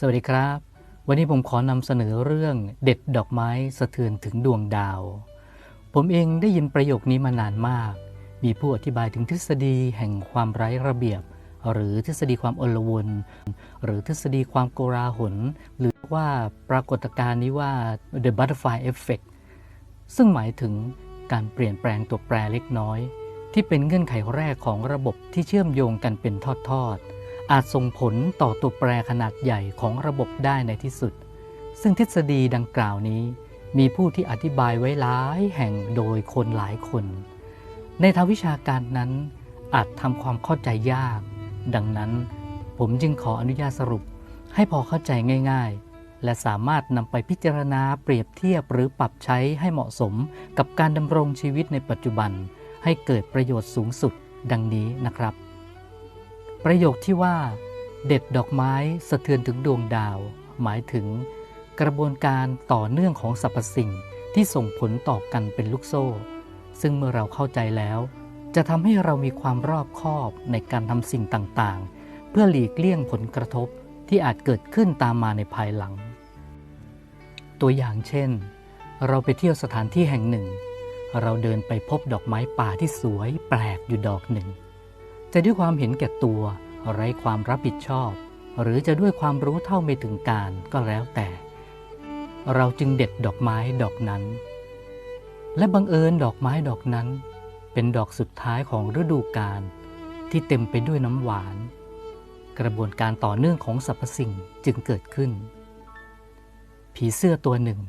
สวัสดีครับ วันนี้ผมขอนำเสนอเรื่องเด็ดดอกไม้สะเทือนถึงดวงดาว ผมเองได้ยินประโยคนี้มานานมาก มีผู้อธิบายถึงทฤษฎีแห่งความไร้ระเบียบ หรือทฤษฎีความอลวนหรือทฤษฎีความโกราหลหรือว่าปรากฏการณ์นี้ว่า the butterfly effect ซึ่งหมายถึงการเปลี่ยนแปลงตัวแปรเล็กน้อย ที่เป็นเงื่อนไขแรกของระบบที่เชื่อมโยงกันเป็นทอดๆ อาจส่งผลต่อตัวแปรขนาดใหญ่ของระบบได้ในที่สุด ซึ่งทฤษฎีดังกล่าวนี้ มีผู้ที่อธิบายไว้หลายแห่งโดยคนหลายคน ในทางวิชาการนั้น อาจทำความเข้าใจยาก ดังนั้น ผมจึงขออนุญาตสรุปให้พอเข้าใจง่ายๆ และสามารถนำไปพิจารณาเปรียบเทียบหรือปรับใช้ให้เหมาะสมกับการดำรงชีวิตในปัจจุบัน ให้เกิดประโยชน์สูงสุดดังนี้นะครับ ประโยคที่ว่า เด็ดดอกไม้สะเทือนถึงดวงดาว หมายถึง กระบวนการต่อเนื่องของสรรพสิ่งที่ส่งผลต่อกันเป็นลูกโซ่ ซึ่งเมื่อเราเข้าใจแล้ว จะทำให้เรามีความรอบคอบในการทำสิ่งต่างๆ เพื่อหลีกเลี่ยงผลกระทบที่อาจเกิดขึ้นตามมาในภายหลัง ตัวอย่างเช่น เราไปเที่ยวสถานที่แห่งหนึ่ง เราเดินไปพบดอกไม้ป่าที่สวยแปลกอยู่ดอกหนึ่ง จะด้วยความเห็นแก่ตัวไร้ความรับผิดชอบ หรือจะด้วยความรู้เท่าไม่ถึงการก็แล้วแต่ เราจึงเด็ดดอกไม้ดอกนั้น และบังเอิญดอกไม้ดอกนั้น เป็นดอกสุดท้ายของฤดูกาลที่เต็มไปด้วยน้ำหวาน กระบวนการต่อเนื่องของสรรพสิ่งจึงเกิดขึ้น ผีเสื้อตัวหนึ่ง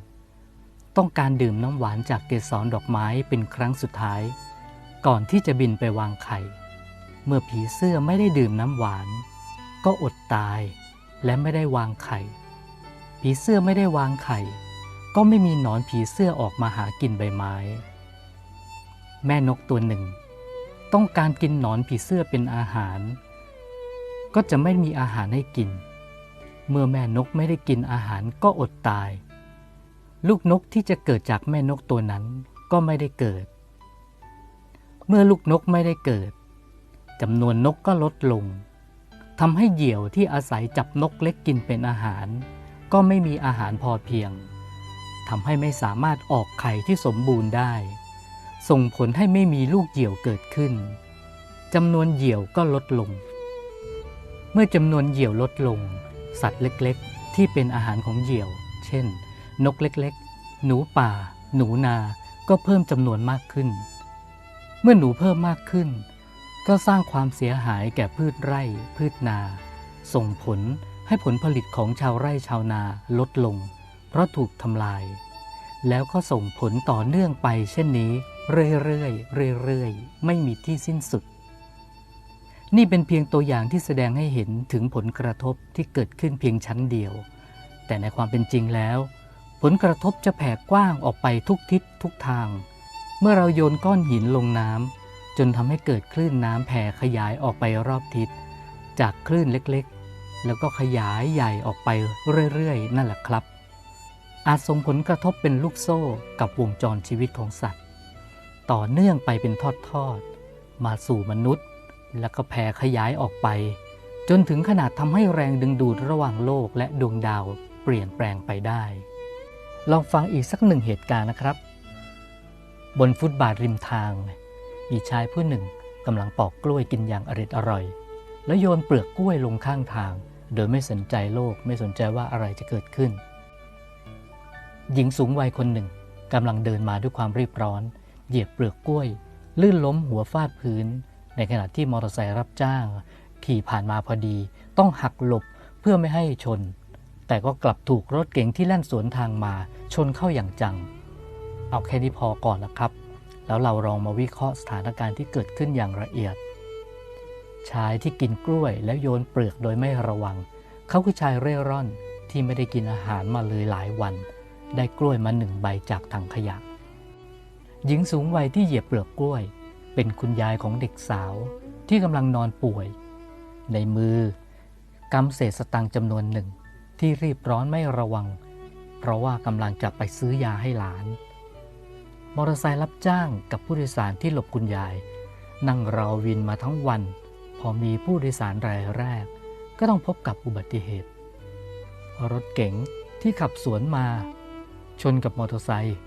ต้องการดื่มน้ำหวานจากเกสรดอกไม้เป็นครั้งสุดท้าย ก่อนที่จะบินไปวางไข่ เมื่อผีเสื้อไม่ได้ดื่มน้ำหวาน ก็อดตายและไม่ได้วางไข่ ผีเสื้อไม่ได้วางไข่ ก็ไม่มีหนอนผีเสื้อออกมาหากินใบไม้ แม่นกตัวหนึ่ง ต้องการกินหนอนผีเสื้อเป็นอาหาร ก็จะไม่มีอาหารให้กิน เมื่อแม่นกไม่ได้กินอาหารก็อดตาย ลูกนกที่จะเกิดจากแม่นกตัวนั้นก็ไม่ได้เกิด เมื่อลูกนกไม่ได้เกิด จำนวนนกก็ลดลงทำให้เหยี่ยวที่อาศัยจับนกเล็กกินเป็นอาหาร ก็ไม่มีอาหารพอเพียงทำให้ไม่สามารถออกไข่ที่สมบูรณ์ได้ ส่งผลให้ไม่มีลูกเหยี่ยวเกิดขึ้นจำนวนเหยี่ยวก็ลดลง เมื่อจำนวนเหยี่ยวลดลง สัตว์เล็กๆ ที่เป็นอาหารของเหยี่ยว เช่น นกเล็กๆ หนูป่า หนูนา ก็เพิ่มจำนวนมากขึ้น เมื่อหนูเพิ่มมากขึ้น ก็สร้างความเสียหายแก่พืชไร่ พืชนา ส่งผลให้ผลผลิตของชาวไร่ชาวนาลดลง เพราะถูกทำลาย แล้วก็ส่งผลต่อเนื่องไปเช่นนี้ เรื่อยๆเรื่อยๆไม่มีที่สิ้นสุด นี่เป็นเพียงตัวอย่างที่แสดงให้เห็นถึงผลกระทบที่เกิดขึ้นเพียงชั้นเดียว แต่ในความเป็นจริงแล้ว ผลกระทบจะแผ่กว้างออกไปทุกทิศทุกทาง เมื่อเราโยนก้อนหินลงน้ำ จนทำให้เกิดคลื่นน้ำแผ่ขยายออกไปรอบทิศ จากคลื่นเล็กๆ แล้วก็ขยายใหญ่ออกไปเรื่อยๆ นั่นแหละครับ อาจส่งผลกระทบเป็นลูกโซ่กับวงจรชีวิตของสัตว์ ต่อเนื่องไปเป็นทอดๆ มาสู่มนุษย์ แล้วก็แผ่ขยายออกไป จนถึงขนาดทำให้แรงดึงดูดระหว่างโลกและดวงดาวเปลี่ยนแปลงไปได้ ลองฟังอีกสักหนึ่งเหตุการณ์นะครับ บนฟุตบาทริมทาง มีชายผู้หนึ่งกำลังปอกกล้วยกินอย่างอริดอร่อย แล้วโยนเปลือกกล้วยลงข้างทาง โดยไม่สนใจโลกไม่สนใจว่าอะไรจะเกิดขึ้น หญิงสูงวัยคนหนึ่งกำลังเดินมาด้วยความรีบร้อน เหยียบเปลือกกล้วย ลื่นล้มหัวฟาดพื้น ในขณะที่มอเตอร์ไซค์รับจ้าง ขี่ผ่านมาพอดี ต้องหักหลบเพื่อไม่ให้ชน แต่ก็กลับถูกรถเก๋งที่แล่นสวนทางมาชนเข้าอย่างจัง เอาแค่นี้พอก่อนนะครับ แล้วเราลองมาวิเคราะห์สถานการณ์ที่เกิดขึ้นอย่างละเอียด ชายที่กินกล้วยแล้วโยนเปลือกโดยไม่ระวัง เขาคือชายเร่ร่อนที่ไม่ได้กินอาหารมาเลยหลายวัน ได้กล้วยมาหนึ่งใบจากถังขยะ หญิงสูงวัยที่เหยียบเปลือกกล้วย เป็นคุณยายของเด็กสาวที่กำลังนอนป่วย ในมือกำเศษสตังจำนวนหนึ่ง ที่รีบร้อนไม่ระวัง เพราะว่ากำลังจะไปซื้อยาให้หลาน มอเตอร์ไซค์รับจ้างกับผู้โดยสารที่หลบคุณยาย นั่งรอวินมาทั้งวัน พอมีผู้โดยสารรายแรก ก็ต้องพบกับอุบัติเหตุ รถเก๋งที่ขับสวนมา ชนกับมอเตอร์ไซค์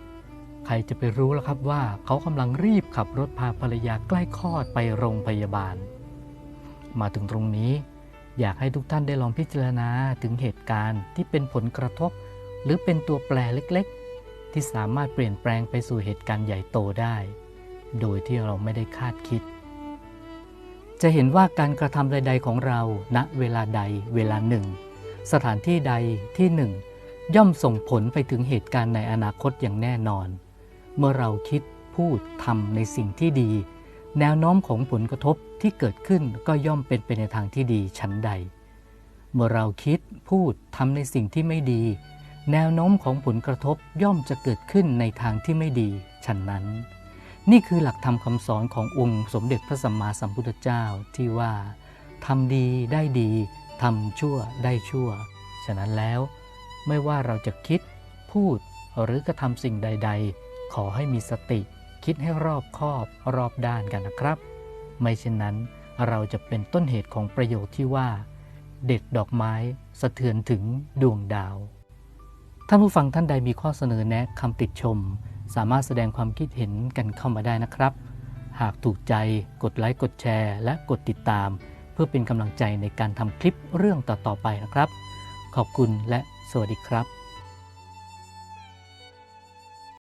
ใครจะไปรู้ล่ะครับว่าเขากำลังรีบขับรถพาภรรยาใกล้คลอดไปโรงพยาบาล มาถึงตรงนี้อยากให้ทุกท่านได้ลองพิจารณาถึงเหตุการณ์ที่เป็นผลกระทบ หรือเป็นตัวแปรเล็ก ที่สามารถเปลี่ยนแปลงไปสู่เหตุการณ์ใหญ่โตได้ โดยที่เราไม่ได้คาดคิด จะเห็นว่าการกระทำใด ๆ ของเราณเวลาใดเวลาหนึ่ง สถานที่ใดที่หนึ่ง ย่อมส่งผลไปถึงเหตุการณ์ในอนาคตอย่างแน่นอน เมื่อเราคิดพูดทำในสิ่งที่ดี แนวโน้มของผลกระทบที่เกิดขึ้นก็ย่อมเป็นไปในทางที่ดีชั้นใด เมื่อเราคิดพูดทำในสิ่งที่ไม่ดี แนวโน้มของผลกระทบย่อมจะเกิดขึ้นในทางที่ไม่ดีฉันนั้น นี่คือหลักธรรมคำสอนขององค์สมเด็จพระสัมมาสัมพุทธเจ้าที่ว่าทำดีได้ดีทำชั่วได้ชั่ว ฉะนั้นแล้ว ไม่ว่าเราจะคิด พูดหรือกระทำสิ่งใด ๆ ขอให้มีสติ คิดให้รอบคอบรอบด้านกันนะครับ ไม่เช่นนั้นเราจะเป็นต้นเหตุของประโยชน์ที่ว่า เด็ดดอกไม้สะเทือนถึงดวงดาว ท่านผู้ฟังท่านใดมีข้อเสนอแนะคำติดชม สามารถแสดงความคิดเห็นกันเข้ามาได้นะครับ หากถูกใจกดไลค์กดแชร์ และกดติดตาม เพื่อเป็นกำลังใจในการทำคลิปเรื่องต่อๆไปนะครับ ขอบคุณและสวัสดีครับ